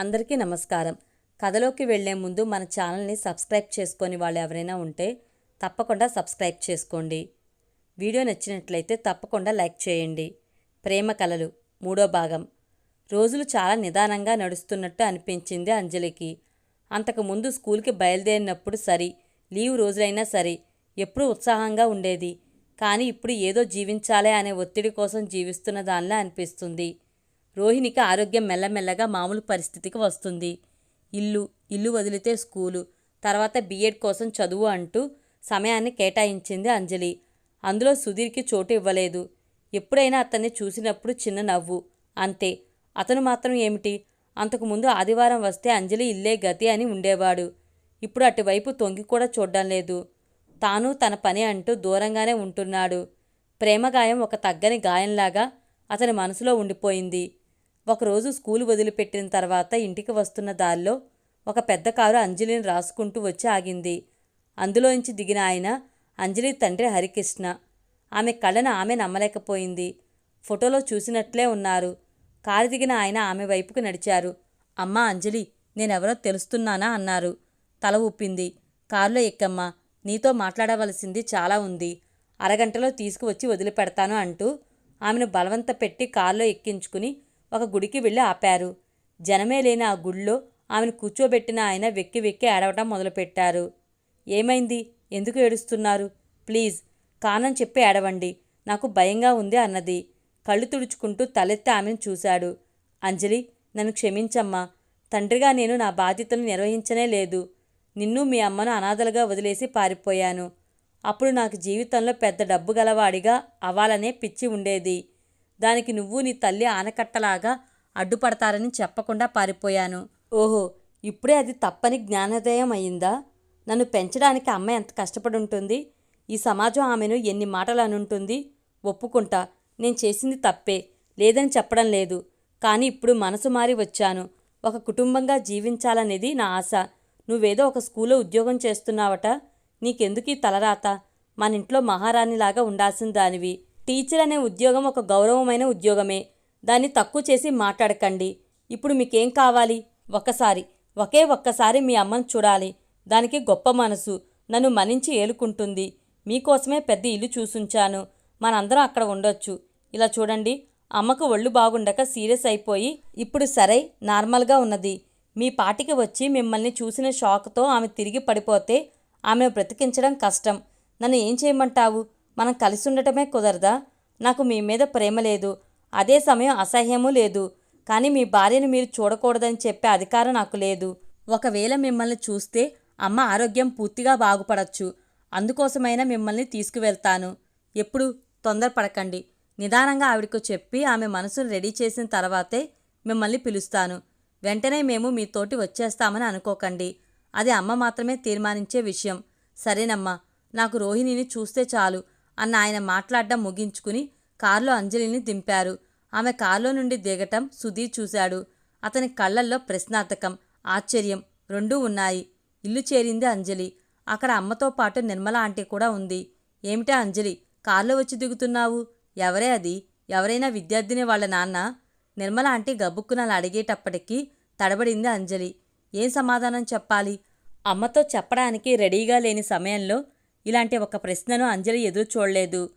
అందరికీ నమస్కారం. కథలోకి వెళ్ళే ముందు మన ఛానల్ని సబ్స్క్రైబ్ చేసుకొని వాళ్ళు ఎవరైనా ఉంటే తప్పకుండా సబ్స్క్రైబ్ చేసుకోండి. వీడియో నచ్చినట్లయితే తప్పకుండా లైక్ చేయండి. ప్రేమ కలలు మూడో భాగం. రోజులు చాలా నిదానంగా నడుస్తున్నట్టు అనిపించింది అంజలికి. అంతకుముందు స్కూల్కి బయలుదేరినప్పుడు సరి లీవ్ రోజులైనా సరే ఎప్పుడూ ఉత్సాహంగా ఉండేది. కానీ ఇప్పుడు ఏదో జీవించాలే అనే ఒత్తిడి కోసం జీవిస్తున్న దానిలా అనిపిస్తుంది. రోహిణికి ఆరోగ్యం మెల్లమెల్లగా మామూలు పరిస్థితికి వస్తుంది. ఇల్లు ఇల్లు వదిలితే స్కూలు తర్వాత బీఎడ్ కోసం చదువు అంటూ సమయాన్ని కేటాయించింది అంజలి. అందులో సుధీర్కి చోటు ఇవ్వలేదు. ఎప్పుడైనా అతన్ని చూసినప్పుడు చిన్న నవ్వు. అంతే. అతను మాత్రం ఏమిటి? అంతకుముందు ఆదివారం వస్తే అంజలి ఇల్లే గతి అని ఉండేవాడు. ఇప్పుడు అటువైపు తొంగి కూడా చూడడం లేదు. తాను తన పని అంటూ దూరంగానే ఉంటున్నాడు. ప్రేమగాయం ఒక తగ్గని గాయంలాగా అతని మనసులో ఉండిపోయింది. ఒకరోజు స్కూలు వదిలిపెట్టిన తర్వాత ఇంటికి వస్తున్న దారిలో ఒక పెద్ద కారు అంజలిని రాసుకుంటూ వచ్చి ఆగింది. అందులోంచి దిగిన ఆయన అంజలి తండ్రి హరికృష్ణ. ఆమె కళను ఆమె నమ్మలేకపోయింది. ఫోటోలో చూసినట్లే ఉన్నారు. కారు దిగిన ఆయన ఆమె వైపుకు నడిచారు. అమ్మా అంజలి నేనెవరో తెలుస్తున్నానా అన్నారు. తల ఊపింది. కారులో ఎక్కమ్మా నీతో మాట్లాడవలసింది చాలా ఉంది. అరగంటలో తీసుకువచ్చి వదిలిపెడతాను అంటూ ఆమెను బలవంత పెట్టి కారులో ఎక్కించుకుని ఒక గుడికి వెళ్ళి ఆపారు. జనమే లేని ఆ గుడిలో ఆమెను కూర్చోబెట్టిన ఆయన వెక్కి వెక్కి ఏడవటం మొదలుపెట్టారు. ఏమైంది? ఎందుకు ఏడుస్తున్నారు? ప్లీజ్ కానని చెప్పి ఏడవండి. నాకు భయంగా ఉంది అన్నది. కళ్ళు తుడుచుకుంటూ తలెత్తి ఆమెను చూశాడు. అంజలి నన్ను క్షమించమ్మా. తండ్రిగా నేను నా బాధ్యతను నిర్వహించనే లేదు. నిన్ను మీ అమ్మను అనాథలుగా వదిలేసి పారిపోయాను. అప్పుడు నాకు జీవితంలో పెద్ద డబ్బు గలవాడిగా అవ్వాలనే పిచ్చి ఉండేది. దానికి నువ్వు నీ తల్లి ఆనకట్టలాగా అడ్డుపడతారని చెప్పకుండా పారిపోయాను. ఓహో ఇప్పుడే అది తప్పని జ్ఞానోదయం అయిందా? నన్ను పెంచడానికి అమ్మ ఎంత కష్టపడి ఉంటుంది ఈ సమాజం ఆమెను ఎన్ని మాటలు అనుంటుంది? ఒప్పుకుంటా. నేను చేసింది తప్పే. లేదని చెప్పడం లేదు. కానీ ఇప్పుడు మనసు మారి వచ్చాను. ఒక కుటుంబంగా జీవించాలనేది నా ఆశ. నువ్వేదో ఒక స్కూల్లో ఉద్యోగం చేస్తున్నావట. నీకెందుకు ఈ తలరాత? మన ఇంట్లో మహారాణిలాగా ఉండాల్సిన దానివి. టీచర్ అనే ఉద్యోగం ఒక గౌరవమైన ఉద్యోగమే. దాన్ని తక్కువ చేసి మాట్లాడకండి. ఇప్పుడు మీకేం కావాలి? ఒకసారి ఒకే ఒక్కసారి మీ అమ్మను చూడాలి. దానికి గొప్ప మనసు. నన్ను మనించి ఏలుకుంటుంది. మీకోసమే పెద్ద ఇల్లు చూసుంచాను. మనందరం అక్కడ ఉండొచ్చు. ఇలా చూడండి అమ్మకు ఒళ్ళు బాగుండక సీరియస్ అయిపోయి ఇప్పుడు సరే నార్మల్గా ఉన్నది. మీ పాటికి వచ్చి మిమ్మల్ని చూసిన షాక్తో ఆమె తిరిగి పడిపోతే ఆమెను బ్రతికించడం కష్టం. నన్ను ఏం చేయమంటావు? మనం కలిసి ఉండటమే కుదరదా? నాకు మీ మీద ప్రేమ లేదు. అదే సమయం అసహ్యమూ లేదు. కానీ మీ భార్యను మీరు చూడకూడదని చెప్పే అధికారం నాకు లేదు. ఒకవేళ మిమ్మల్ని చూస్తే అమ్మ ఆరోగ్యం పూర్తిగా బాగుపడచ్చు. అందుకోసమైనా మిమ్మల్ని తీసుకువెళ్తాను. ఎప్పుడు? తొందరపడకండి. నిదానంగా ఆవిడకు చెప్పి ఆమె మనసును రెడీ చేసిన తర్వాతే మిమ్మల్ని పిలుస్తాను. వెంటనే మేము మీతోటి వచ్చేస్తామని అనుకోకండి. అది అమ్మ మాత్రమే తీర్మానించే విషయం. సరేనమ్మా. నాకు రోహిణిని చూస్తే చాలు. అన్న ఆయన మాట్లాడడం ముగించుకుని కారులో అంజలిని దింపారు. ఆమె కారులో నుండి దిగటం సుధీర్ చూశాడు. అతని కళ్ళల్లో ప్రశ్నార్థకం ఆశ్చర్యం రెండూ ఉన్నాయి. ఇల్లు చేరింది అంజలి. అక్కడ అమ్మతో పాటు నిర్మల ఆంటీ కూడా ఉంది. ఏమిటా అంజలి కారులో వచ్చి దిగుతున్నావు? ఎవరే అది? ఎవరైనా విద్యార్థిని వాళ్ళ నాన్న? నిర్మల ఆంటీ గబుక్కునలు అడిగేటప్పటికీ తడబడింది అంజలి. ఏం సమాధానం చెప్పాలి? అమ్మతో చెప్పడానికి రెడీగా లేని సమయంలో ఇలాంటి ఒక ప్రశ్నను అంజలి ఎదురు చూడలేదు.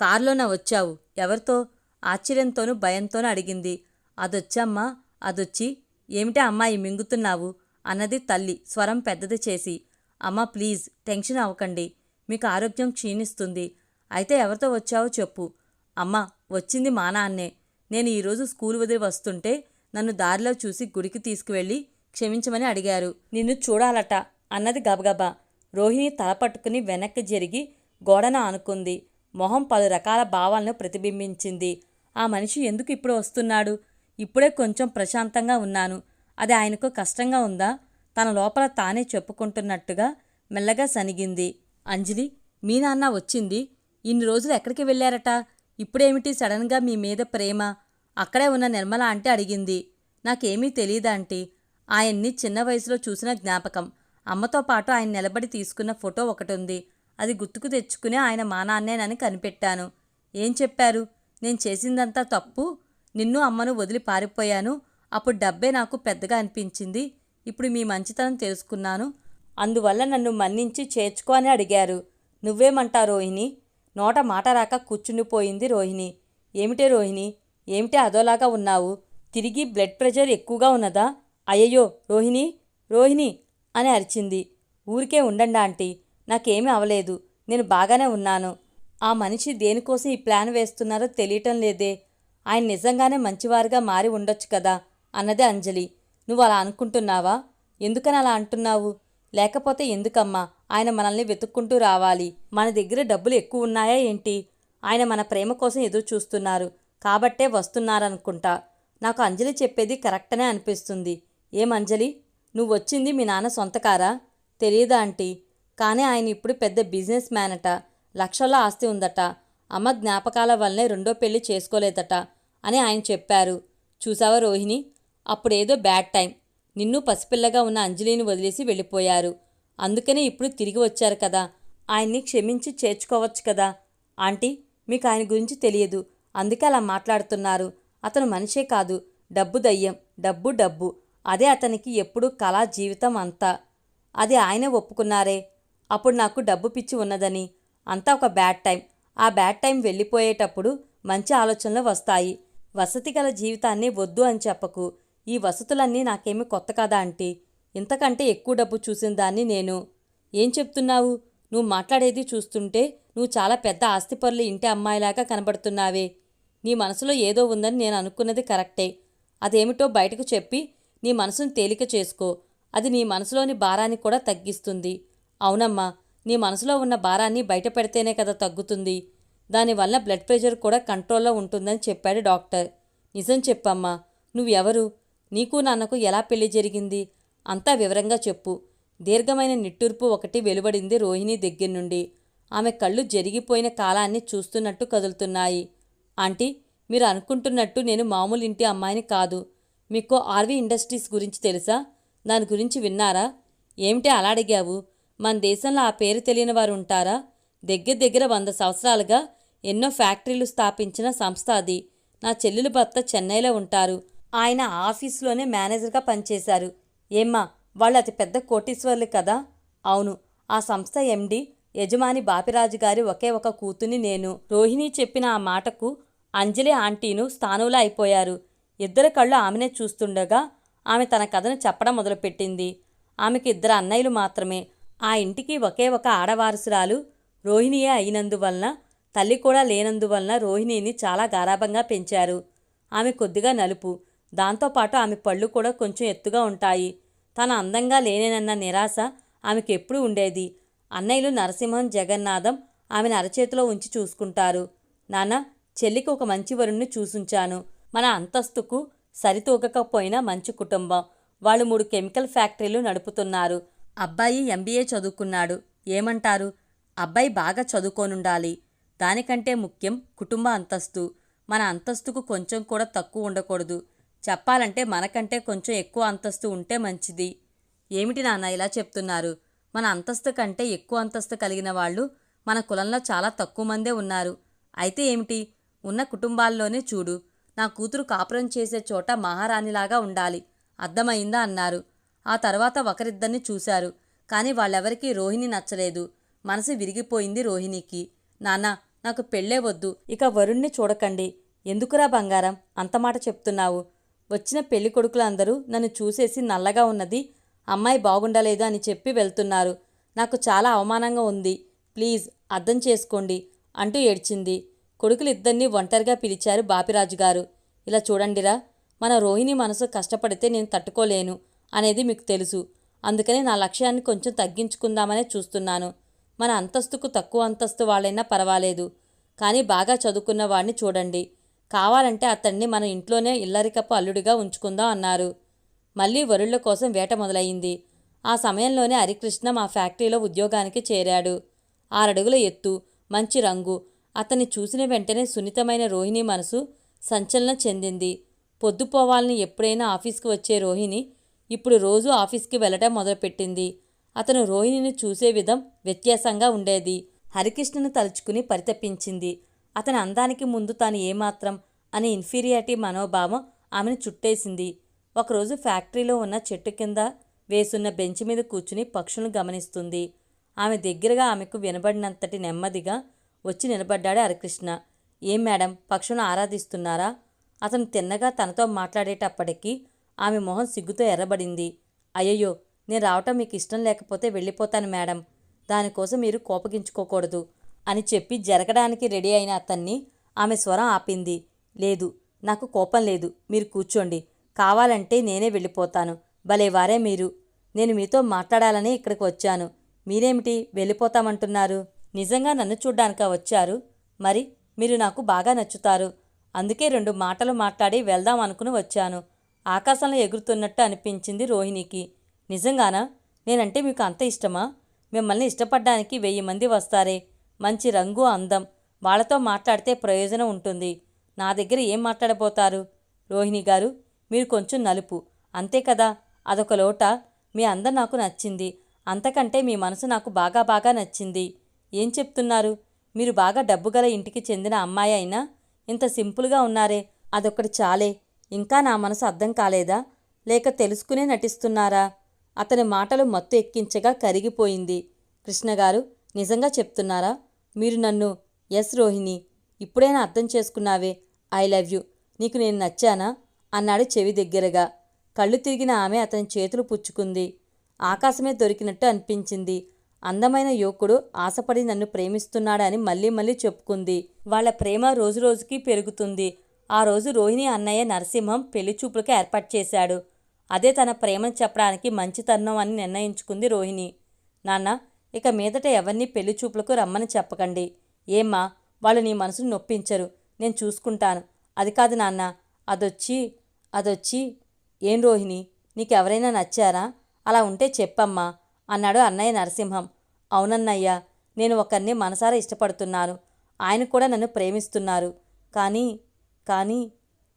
కారులోన వచ్చావు. ఎవరితో? ఆశ్చర్యంతోనూ భయంతోనూ అడిగింది. అదొచ్చమ్మా అదొచ్చి ఏమిటా అమ్మాయి మింగుతున్నావు? అన్నది తల్లి స్వరం పెద్దది చేసి అమ్మా ప్లీజ్ టెన్షన్ అవ్వకండి మీకు ఆరోగ్యం క్షీణిస్తుంది. అయితే ఎవరితో వచ్చావో చెప్పు. అమ్మా వచ్చింది మా నాన్నే. నేను ఈరోజు స్కూల్ వదిలి వస్తుంటే నన్ను దారిలో చూసి గుడికి తీసుకువెళ్ళి క్షమించమని అడిగారు. నిన్ను చూడాలట అన్నది గబగబా. రోహిణి తల పట్టుకుని వెనక్కి జరిగి గోడన ఆనుకుంది. మొహం పలు రకాల భావాలను ప్రతిబింబించింది. ఆ మనిషి ఎందుకు ఇప్పుడు వస్తున్నాడు? ఇప్పుడే కొంచెం ప్రశాంతంగా ఉన్నాను. అది ఆయనకు కష్టంగా ఉందా? తన లోపల తానే చెప్పుకుంటున్నట్టుగా మెల్లగా సనిగింది. అంజలి మీ నాన్న వచ్చింది. ఇన్ని రోజులు ఎక్కడికి వెళ్ళారట? ఇప్పుడేమిటి సడన్గా మీ మీద ప్రేమ? అక్కడే ఉన్న నిర్మల అంటే అడిగింది. నాకేమీ తెలియదాంటీ ఆయన్ని చిన్న వయసులో చూసిన జ్ఞాపకం. అమ్మతో పాటు ఆయన నిలబడి తీసుకున్న ఫోటో ఒకటుంది. అది గుర్తుకు తెచ్చుకుని ఆయన మానాన్నేనని కనిపెట్టాను. ఏం చెప్పారు? నేను చేసిందంతా తప్పు. నిన్ను అమ్మను వదిలి పారిపోయాను. అప్పుడు డబ్బే నాకు పెద్దగా అనిపించింది. ఇప్పుడు మీ మంచితనం తెలుసుకున్నాను. అందువల్ల నన్ను మన్నించి చేర్చుకో అని అడిగారు. నువ్వేమంటా రోహిణి? నోట మాట రాక కూర్చుండిపోయింది రోహిణి. ఏమిటే రోహిణి? ఏమిటే అదోలాగా ఉన్నావు? తిరిగి బ్లడ్ ప్రెషర్ ఎక్కువగా ఉన్నదా? అయ్యయ్యో రోహిణి? రోహిణి అని అరిచింది. ఊరికే ఉండండి ఆంటీ? నాకేమీ అవలేదు. నేను బాగానే ఉన్నాను. ఆ మనిషి దేనికోసం ఈ ప్లాన్ వేస్తున్నారో తెలియటం లేదే. ఆయన నిజంగానే మంచివారుగా మారి ఉండొచ్చు కదా? అన్నదే అంజలి. నువ్వు అలా అనుకుంటున్నావా? ఎందుకని అలా అంటున్నావు? లేకపోతే ఎందుకమ్మా? ఆయన మనల్ని వెతుక్కుంటూ రావాలి. మన దగ్గర డబ్బులు ఎక్కువ ఉన్నాయా ఏంటి? ఆయన మన ప్రేమ కోసం ఎదురు చూస్తున్నారు. కాబట్టే వస్తున్నారనుకుంటా. నాకు అంజలి చెప్పేది కరెక్టనే అనిపిస్తుంది. ఏం అంజలి? నువ్వు వచ్చింది మీ నాన్న సొంత కారా తెలియదా ఆంటీ. కానీ ఆయన ఇప్పుడు పెద్ద బిజినెస్ మ్యాన్ అట లక్షల ఆస్తి ఉందట. అమ్మ జ్ఞాపకాల వల్లనే రెండో పెళ్ళి చేసుకోలేదట అని ఆయన చెప్పారు. చూసావా రోహిణి? అప్పుడేదో బ్యాడ్ టైం. నిన్ను పసిపిల్లగా ఉన్న అంజలిని వదిలేసి వెళ్ళిపోయారు. అందుకనే ఇప్పుడు తిరిగి వచ్చారు కదా. ఆయన్ని క్షమించి చేర్చుకోవచ్చు కదా. ఆంటీ మీకు ఆయన గురించి తెలియదు. అందుకే అలా మాట్లాడుతున్నారు. అతను మనిషే కాదు. డబ్బు దయ్యం. డబ్బు డబ్బు. అదే అతనికి ఎప్పుడూ కళా జీవితం అంతా. అది ఆయనే ఒప్పుకున్నారే. అప్పుడు నాకు డబ్బు పిచ్చి ఉన్నదని. అంతా ఒక బ్యాడ్ టైం ఆ బ్యాడ్ టైం వెళ్ళిపోయేటప్పుడు మంచి ఆలోచనలు వస్తాయి. వసతి గల జీవితాన్ని వద్దు అని చెప్పకు. ఈ వసతులన్నీ నాకేమీ కొత్త కదా ఆంటీ? ఇంతకంటే ఎక్కువ డబ్బు చూసిన దాన్ని నేను. ఏం చెప్తున్నావు? నువ్వు మాట్లాడేది చూస్తుంటే నువ్వు చాలా పెద్ద ఆస్తిపరులు ఇంటి అమ్మాయిలాగా కనబడుతున్నావే. నీ మనసులో ఏదో ఉందని నేను అనుకున్నది కరెక్టే. అదేమిటో బయటకు చెప్పి నీ మనసును తేలిక చేసుకో. అది నీ మనసులోని భారాన్ని కూడా తగ్గిస్తుంది. అవునమ్మా నీ మనసులో ఉన్న భారాన్ని బయట పెడితేనే కదా తగ్గుతుంది. దానివల్ల బ్లడ్ ప్రెషర్ కూడా కంట్రోల్లో ఉంటుందని చెప్పాడు డాక్టర్. నిజం చెప్పమ్మా నువ్వెవరు? నీకు నాన్నకు ఎలా పెళ్ళి జరిగింది? అంతా వివరంగా చెప్పు. దీర్ఘమైన నిట్టూర్పు ఒకటి వెలువడింది రోహిణి దగ్గర నుండి. ఆమె కళ్ళు జరిగిపోయిన కాలాన్ని చూస్తున్నట్టు కదులుతున్నాయి. ఆంటీ మీరు అనుకుంటున్నట్టు నేను మామూలు ఇంటి అమ్మాయిని కాదు. మీకు ఆర్వీ ఇండస్ట్రీస్ గురించి తెలుసా? దాని గురించి విన్నారా? ఏమిటి అలా అడిగావు? మన దేశంలో ఆ పేరు తెలియని వారు ఉంటారా? దగ్గర దగ్గర వంద సంవత్సరాలుగా ఎన్నో ఫ్యాక్టరీలు స్థాపించిన సంస్థ అది. నా చెల్లెలు భర్త చెన్నైలో ఉంటారు. ఆయన ఆఫీసులోనే మేనేజర్గా పనిచేశారు. ఏమ్మా వాళ్ళు అతి పెద్ద కోటీశ్వర్లు కదా? అవును ఆ సంస్థ ఎండి యజమాని బాపిరాజు గారి ఒకే ఒక కూతుని నేను. రోహిణి చెప్పిన ఆ మాటకు అంజలి ఆంటీను స్థానంలో అయిపోయారు. ఇద్దరు కళ్ళు ఆమెనే చూస్తుండగా ఆమె తన కథను చెప్పడం మొదలుపెట్టింది. ఆమెకి ఇద్దరు అన్నయ్యలు మాత్రమే. ఆ ఇంటికి ఒకే ఒక ఆడవారసురాలు రోహిణియే అయినందువలన తల్లి కూడా లేనందువలన రోహిణిని చాలా గారాభంగా పెంచారు. ఆమె కొద్దిగా నలుపు. దాంతోపాటు ఆమె పళ్ళు కూడా కొంచెం ఎత్తుగా ఉంటాయి. తన అందంగా లేనేనన్న నిరాశ ఆమెకు ఎప్పుడూ ఉండేది. అన్నయ్యలు నరసింహం జగన్నాథం ఆమెను అరచేతిలో ఉంచి చూసుకుంటారు. నాన్న చెల్లికి ఒక మంచి వరుణ్ణి చూసుంచాను. మన అంతస్తుకు సరితూగకపోయినా మంచి కుటుంబం. వాళ్ళు మూడు కెమికల్ ఫ్యాక్టరీలు నడుపుతున్నారు. అబ్బాయి ఎంబీఏ చదువుకున్నాడు. ఏమంటారు? అబ్బాయి బాగా చదువుకోనుండాలి. దానికంటే ముఖ్యం కుటుంబ అంతస్తు. మన అంతస్తుకు కొంచెం కూడా తక్కువ ఉండకూడదు. చెప్పాలంటే మనకంటే కొంచెం ఎక్కువ అంతస్తు ఉంటే మంచిది. ఏమిటి నాన్న ఇలా చెప్తున్నారు? మన అంతస్తు కంటే ఎక్కువ అంతస్తు కలిగిన వాళ్ళు మన కులంలో చాలా తక్కువ మందే ఉన్నారు. అయితే ఏమిటి? ఉన్న కుటుంబాల్లోనే చూడు. నా కూతురు కాపురం చేసే చోట మహారాణిలాగా ఉండాలి. అర్థమైందా? అన్నారు. ఆ తర్వాత ఒకరిద్దరిని చూశారు. కానీ వాళ్ళెవరికీ రోహిణి నచ్చలేదు. మనసు విరిగిపోయింది రోహిణికి. నాన్న నాకు పెళ్ళే వద్దు. ఇక వరుణ్ణి చూడకండి. ఎందుకురా బంగారం? అంతమాట చెప్తున్నావు. వచ్చిన పెళ్ళి కొడుకులందరూ నన్ను చూసేసి నల్లగా ఉన్నది అమ్మాయి బాగుండలేదు అని చెప్పి వెళ్తున్నారు. నాకు చాలా అవమానంగా ఉంది. ప్లీజ్ అర్థం చేసుకోండి అంటూ ఏడ్చింది. కొడుకులిద్దరినీ ఒంటరిగా పిలిచారు బాపిరాజు గారు ఇలా చూడండిరా మన రోహిణి మనసు కష్టపడితే నేను తట్టుకోలేను అనేది మీకు తెలుసు. అందుకని నా లక్ష్యాన్ని కొంచెం తగ్గించుకుందామనే చూస్తున్నాను. మన అంతస్తుకు తక్కువ అంతస్తు వాళ్ళైనా పర్వాలేదు. కానీ బాగా చదువుకున్న వాడిని చూడండి. కావాలంటే అతన్ని మన ఇంట్లోనే ఇల్లరికప్పు అల్లుడిగా ఉంచుకుందాం అన్నారు. మళ్ళీ వరుళ్ళ కోసం వేట మొదలయ్యింది. ఆ సమయంలోనే హరికృష్ణ మా ఫ్యాక్టరీలో ఉద్యోగానికి చేరాడు. ఆరడుగుల ఎత్తు మంచి రంగు అతన్ని చూసిన వెంటనే సున్నితమైన రోహిణి మనసు సంచలనం చెందింది. పొద్దుపోవాలని ఎప్పుడైనా ఆఫీస్కి వచ్చే రోహిణి ఇప్పుడు రోజు ఆఫీస్కి వెళ్ళటం మొదలుపెట్టింది. అతను రోహిణిని చూసే విధం వ్యత్యాసంగా ఉండేది. హరికృష్ణను తలుచుకుని పరితపించింది. అతని అందానికి ముందు తాను ఏమాత్రం అనే ఇన్ఫీరియారిటీ మనోభావం ఆమెను చుట్టేసింది. ఒకరోజు ఫ్యాక్టరీలో ఉన్న చెట్టు కింద వేసున్న బెంచ్ మీద కూర్చుని పక్షులను గమనిస్తుంది. ఆమె దగ్గరగా ఆమెకు వినబడినంతటి నెమ్మదిగా వచ్చి నిలబడ్డాడు హరికృష్ణ. ఏం మేడం పక్షును ఆరాధిస్తున్నారా? అతను తిన్నగా తనతో మాట్లాడేటప్పటికీ ఆమె మొహం సిగ్గుతో ఎర్రబడింది. అయ్యయ్యో నేను రావటం మీకు ఇష్టం లేకపోతే వెళ్ళిపోతాను మేడం. దానికోసం మీరు కోపగించుకోకూడదు అని చెప్పి జరగడానికి రెడీ అయిన అతన్ని ఆమె స్వరం ఆపింది. లేదు నాకు కోపం లేదు. మీరు కూర్చోండి. కావాలంటే నేనే వెళ్ళిపోతాను. భలే వారే మీరు. నేను మీతో మాట్లాడాలని ఇక్కడికి వచ్చాను. మీరేమిటి? వెళ్ళిపోతామంటున్నారు. నిజంగా నన్ను చూడ్డానికా వచ్చారు? మరి మీరు నాకు బాగా నచ్చుతారు. అందుకే రెండు మాటలు మాట్లాడి వెళ్దాం అనుకుని వచ్చాను. ఆకాశంలో ఎగురుతున్నట్టు అనిపించింది రోహిణికి. నిజంగానా? నేనంటే మీకు అంత ఇష్టమా? మిమ్మల్ని ఇష్టపడ్డానికి వెయ్యి మంది వస్తారే. మంచి రంగు అందం. వాళ్ళతో మాట్లాడితే ప్రయోజనం ఉంటుంది. నా దగ్గర ఏం మాట్లాడబోతారు? రోహిణి గారు మీరు కొంచెం నలుపు. అంతే కదా? అదొక లోట. మీ అందం నాకు నచ్చింది. అంతకంటే మీ మనసు నాకు బాగా బాగా నచ్చింది. ఏం చెప్తున్నారు? మీరు బాగా డబ్బుగల ఇంటికి చెందిన అమ్మాయి అయినా? ఇంత సింపుల్గా ఉన్నారే అదొక్కటి చాలే. ఇంకా నా మనసు అర్థం కాలేదా? లేక తెలుసుకునే నటిస్తున్నారా? అతని మాటలు మత్తు ఎక్కించగా కరిగిపోయింది. కృష్ణగారు నిజంగా చెప్తున్నారా? మీరు నన్ను ఎస్ రోహిణి ఇప్పుడైనా అర్థం చేసుకున్నావే. I love you. నీకు నేను నచ్చానా? అన్నాడు చెవి దగ్గరగా. కళ్ళు తిరిగిన ఆమె అతని చేతులు పుచ్చుకుంది. ఆకాశమే దొరికినట్టు అనిపించింది. అందమైన యువకుడు ఆశపడి నన్ను ప్రేమిస్తున్నాడని మళ్ళీ మళ్ళీ చెప్పుకుంది. వాళ్ళ ప్రేమ రోజురోజుకి పెరుగుతుంది. ఆ రోజు రోహిణి అన్నయ్య నరసింహం పెళ్ళి చూపులకు ఏర్పాటు చేశాడు. అదే తన ప్రేమను చెప్పడానికి మంచి తరుణం అని నిర్ణయించుకుంది రోహిణి. నాన్న ఇక మీదట ఎవరిని పెళ్ళి చూపులకు రమ్మని చెప్పకండి. ఏమ్మా వాళ్ళు నీ మనసును నొప్పించరు. నేను చూసుకుంటాను. అది కాదు నాన్న అదొచ్చి అదొచ్చి ఏం రోహిణి నీకెవరైనా నచ్చారా? అలా ఉంటే చెప్పమ్మా. అన్నాడు అన్నయ్య నరసింహం. అవునన్నయ్య నేను ఒకరిని మనసారా ఇష్టపడుతున్నాను. ఆయన కూడా నన్ను ప్రేమిస్తున్నారు. కానీ కానీ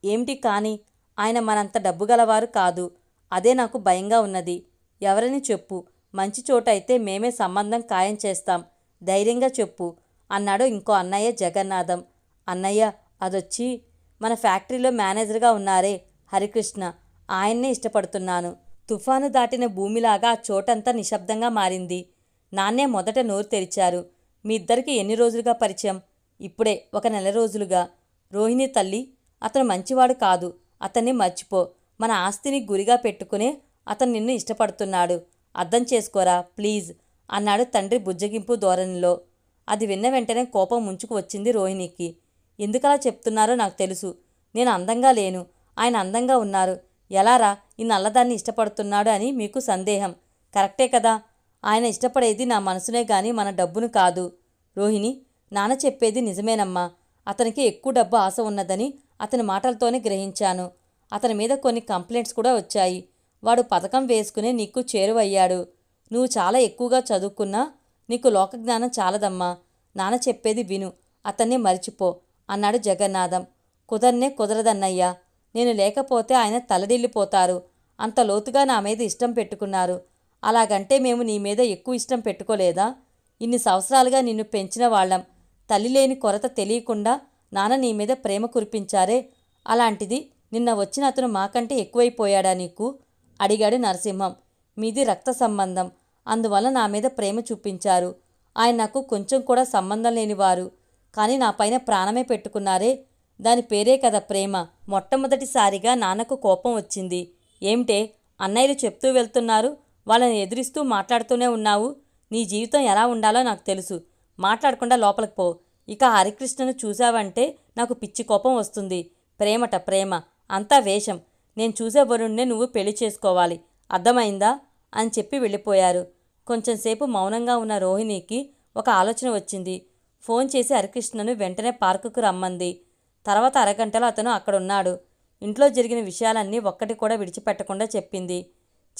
ఏమిటి కానీ ఆయన మనంత డబ్బు గలవారు కాదు. అదే నాకు భయంగా ఉన్నది. ఎవరని చెప్పు. మంచి చోటైతే మేమే సంబంధం ఖాయం చేస్తాం. ధైర్యంగా చెప్పు అన్నాడు ఇంకో అన్నయ్య జగన్నాథం. అన్నయ్య అదొచ్చి మన ఫ్యాక్టరీలో మేనేజర్గా ఉన్నారే హరికృష్ణ. ఆయన్నే ఇష్టపడుతున్నాను. తుఫాను దాటిన భూమిలాగా చోటంతా నిశ్శబ్దంగా మారింది. నాన్నే మొదట నోరు తెరిచారు. మీ ఇద్దరికి ఎన్ని రోజులుగా పరిచయం? ఇప్పుడే ఒక నెల రోజులుగా. రోహిణి తల్లి అతను మంచివాడు కాదు. అతన్ని మర్చిపో. మన ఆస్తిని గురిగా పెట్టుకునే అతను నిన్ను ఇష్టపడుతున్నాడు. అర్థం చేసుకోరా ప్లీజ్ అన్నాడు తండ్రి బుజ్జగింపు ధోరణిలో. అది విన్న వెంటనే కోపం ముంచుకు వచ్చింది రోహిణికి. ఎందుకలా చెప్తున్నారో నాకు తెలుసు. నేను అందంగా లేను. ఆయన అందంగా ఉన్నారు. ఎలారా ఈ నల్లదాన్ని ఇష్టపడుతున్నాడు అని మీకు సందేహం. కరెక్టే కదా. ఆయన ఇష్టపడేది నా మనసునే గాని మన డబ్బును కాదు. రోహిణి నాన్న చెప్పేది నిజమేనమ్మా. అతనికి ఎక్కువ డబ్బు ఆశ ఉన్నదని అతని మాటలతోనే గ్రహించాను. అతని మీద కొన్ని కంప్లైంట్స్ కూడా వచ్చాయి. వాడు పథకం వేసుకుని నీకు చేరువయ్యాడు. నువ్వు చాలా ఎక్కువగా చదువుకున్నా నీకు లోకజ్ఞానం చాలదమ్మా. నాన్న చెప్పేది విను. అతన్ని మరిచిపో అన్నాడు జగన్నాథం. కుదర్నే కుదరదన్నయ్యా. నేను లేకపోతే ఆయన తలడిల్లిపోతారు అంత లోతుగా నా మీద ఇష్టం పెట్టుకున్నారు. అలాగంటే మేము నీ మీద ఎక్కువ ఇష్టం పెట్టుకోలేదా? ఇన్ని సంవత్సరాలుగా నిన్ను పెంచిన వాళ్ళం. తల్లి లేని కొరత తెలియకుండా నాన్న నీ మీద ప్రేమ కురిపించారే. అలాంటిది నిన్న వచ్చిన అతను మాకంటే ఎక్కువైపోయాడా నీకు? అడిగాడు నరసింహం. మీది రక్త సంబంధం. అందువల్ల నా మీద ప్రేమ చూపించారు. ఆయన నాకు కొంచెం కూడా సంబంధం లేనివారు. కానీ నా పైన ప్రాణమే పెట్టుకున్నారే. దాని పేరే కదా ప్రేమ. మొట్టమొదటిసారిగా నాన్నకు కోపం వచ్చింది. ఏమిటే? అన్నయ్యలు చెప్తూ వెళ్తున్నారు. వాళ్ళని ఎదిరిస్తూ మాట్లాడుతూనే ఉన్నావు. నీ జీవితం ఎలా ఉండాలో నాకు తెలుసు. మాట్లాడకుండా లోపలికి పో. ఇక హరికృష్ణను చూశావంటే నాకు పిచ్చి కోపం వస్తుంది. ప్రేమట ప్రేమ. అంతా వేషం. నేను చూసే వరుణ్ణే నువ్వు పెళ్ళి చేసుకోవాలి. అర్థమైందా? అని చెప్పి వెళ్ళిపోయారు. కొంచెంసేపు మౌనంగా ఉన్న రోహిణికి ఒక ఆలోచన వచ్చింది. ఫోన్ చేసి హరికృష్ణను వెంటనే పార్కుకు రమ్మంది. తర్వాత అరగంటలో అతను అక్కడున్నాడు. ఇంట్లో జరిగిన విషయాలన్నీ ఒక్కటి కూడా విడిచిపెట్టకుండా చెప్పింది.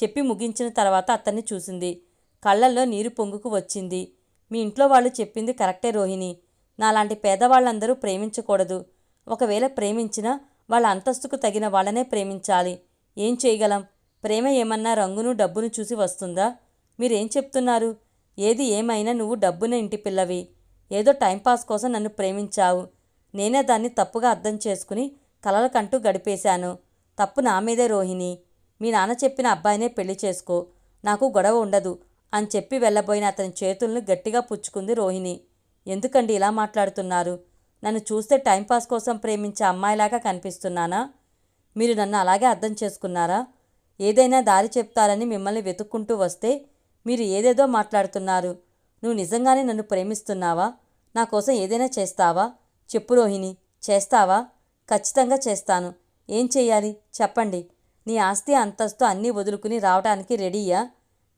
చెప్పి ముగించిన తర్వాత అతన్ని చూసింది. కళ్ళల్లో నీరు పొంగుకు వచ్చింది. మీ ఇంట్లో వాళ్ళు చెప్పింది కరెక్టే రోహిణి. నాలాంటి పేదవాళ్ళందరూ ప్రేమించకూడదు. ఒకవేళ ప్రేమించినా వాళ్ళ అంతస్తుకు తగిన వాళ్ళనే ప్రేమించాలి. ఏం చేయగలం? ప్రేమ ఏమన్నా రంగును డబ్బును చూసి వస్తుందా? మీరేం చెప్తున్నారు? ఏది ఏమైనా నువ్వు డబ్బునే ఇంటి పిల్లవి. ఏదో టైంపాస్ కోసం నన్ను ప్రేమించావు. నేనే దాన్ని తప్పుగా అర్థం చేసుకుని కలలకంటూ గడిపేశాను. తప్పు నా మీదే రోహిణి. మీ నాన్న చెప్పిన అబ్బాయినే పెళ్ళి చేసుకో. నాకు గొడవ ఉండదు అని చెప్పి వెళ్ళబోయిన అతని చేతులను గట్టిగా పుచ్చుకుంది రోహిణి. ఎందుకండి ఇలా మాట్లాడుతున్నారు? నన్ను చూస్తే టైంపాస్ కోసం ప్రేమించే అమ్మాయిలాగా కనిపిస్తున్నానా? మీరు నన్ను అలాగే అర్థం చేసుకున్నారా? ఏదైనా దారి చెప్తారని మిమ్మల్ని వెతుక్కుంటూ వస్తే మీరు ఏదేదో మాట్లాడుతున్నారు. నువ్వు నిజంగానే నన్ను ప్రేమిస్తున్నావా? నా కోసం ఏదైనా చేస్తావా? చెప్పు రోహిణి చేస్తావా? ఖచ్చితంగా చేస్తాను. ఏం చెయ్యాలి? చెప్పండి. నీ ఆస్తి అంతస్తు అన్నీ వదులుకుని రావడానికి రెడీయా?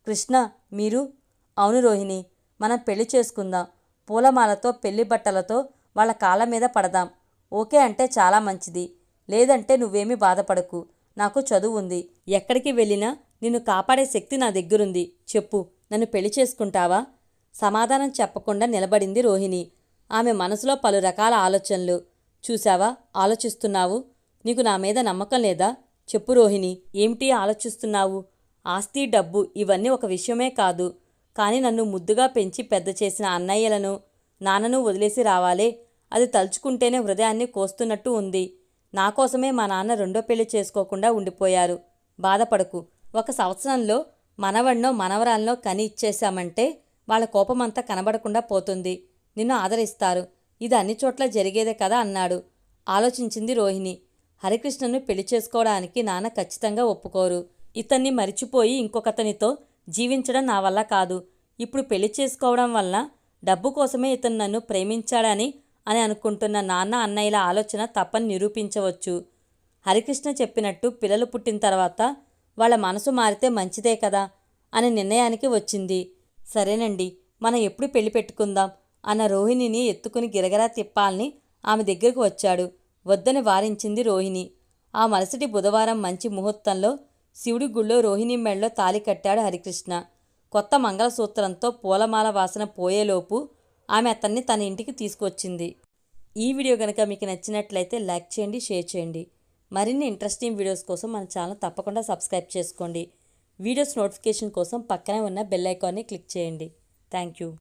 కృష్ణ మీరు? అవును రోహిణి మనం పెళ్ళి చేసుకుందాం. పూలమాలతో పెళ్ళి బట్టలతో వాళ్ళ కాళ్ళ మీద పడదాం. ఓకే అంటే చాలా మంచిది. లేదంటే నువ్వేమీ బాధపడకు. నాకు చదువు ఉంది. ఎక్కడికి వెళ్ళినా నిన్ను కాపాడే శక్తి నా దగ్గరుంది. చెప్పు. నన్ను పెళ్ళి చేసుకుంటావా? సమాధానం చెప్పకుండా నిలబడింది రోహిణి. ఆమె మనసులో పలు రకాల ఆలోచనలు. చూశావా? ఆలోచిస్తున్నావు? నీకు నా మీద నమ్మకం లేదా? చెప్పు రోహిణి ఏమిటి ఆలోచిస్తున్నావు? ఆస్తి డబ్బు ఇవన్నీ ఒక విషయమే కాదు. కానీ నన్ను ముద్దుగా పెంచి పెద్ద చేసిన అన్నయ్యలను నాన్నను వదిలేసి రావాలే. అది తలుచుకుంటేనే హృదయాన్ని కోస్తున్నట్టు ఉంది. నా కోసమే మా నాన్న రెండో పెళ్ళి చేసుకోకుండా ఉండిపోయారు. బాధపడకు. ఒక సంవత్సరంలో మనవణ్ణో మనవరాలనో కని ఇచ్చేశామంటే వాళ్ళ కోపమంతా కనబడకుండా పోతుంది. నిన్ను ఆదరిస్తారు. ఇది అన్ని చోట్ల జరిగేదే కదా అన్నాడు. ఆలోచించింది రోహిణి. హరికృష్ణను పెళ్ళి చేసుకోవడానికి నాన్న ఖచ్చితంగా ఒప్పుకోరు. ఇతన్ని మరిచిపోయి ఇంకొకతనితో జీవించడం నా వల్ల కాదు. ఇప్పుడు పెళ్ళి చేసుకోవడం వల్ల డబ్బు కోసమే ఇతను నన్ను ప్రేమించాడని అని అనుకుంటున్న నాన్న అన్నయ్యల ఆలోచన తప్పని నిరూపించవచ్చు. హరికృష్ణ చెప్పినట్టు పిల్లలు పుట్టిన తర్వాత వాళ్ళ మనసు మారితే మంచిదే కదా అనే నిర్ణయానికి వచ్చింది. సరేనండి మనం ఎప్పుడు పెళ్ళి పెట్టుకుందాం? అన్న రోహిణిని ఎత్తుకుని గిరగరా తిప్పాలని ఆమె దగ్గరకు వచ్చాడు. వద్దని వారించింది రోహిణి. ఆ మరుసటి బుధవారం మంచి ముహూర్తంలో శివుడి గుళ్ళో రోహిణి మెళ్ళలో తాలి కట్టాడు హరికృష్ణ. కొత్త మంగళసూత్రంతో పూలమాల వాసన పోయేలోపు ఆమె అతన్ని తన ఇంటికి తీసుకొచ్చింది. ఈ వీడియో కనుక మీకు నచ్చినట్లయితే లైక్ చేయండి షేర్ చేయండి. మరిన్ని ఇంట్రెస్టింగ్ వీడియోస్ కోసం మన ఛానల్ తప్పకుండా సబ్స్క్రైబ్ చేసుకోండి. వీడియోస్ నోటిఫికేషన్ కోసం పక్కనే ఉన్న బెల్ ఐకాన్ని క్లిక్ చేయండి. Thank you.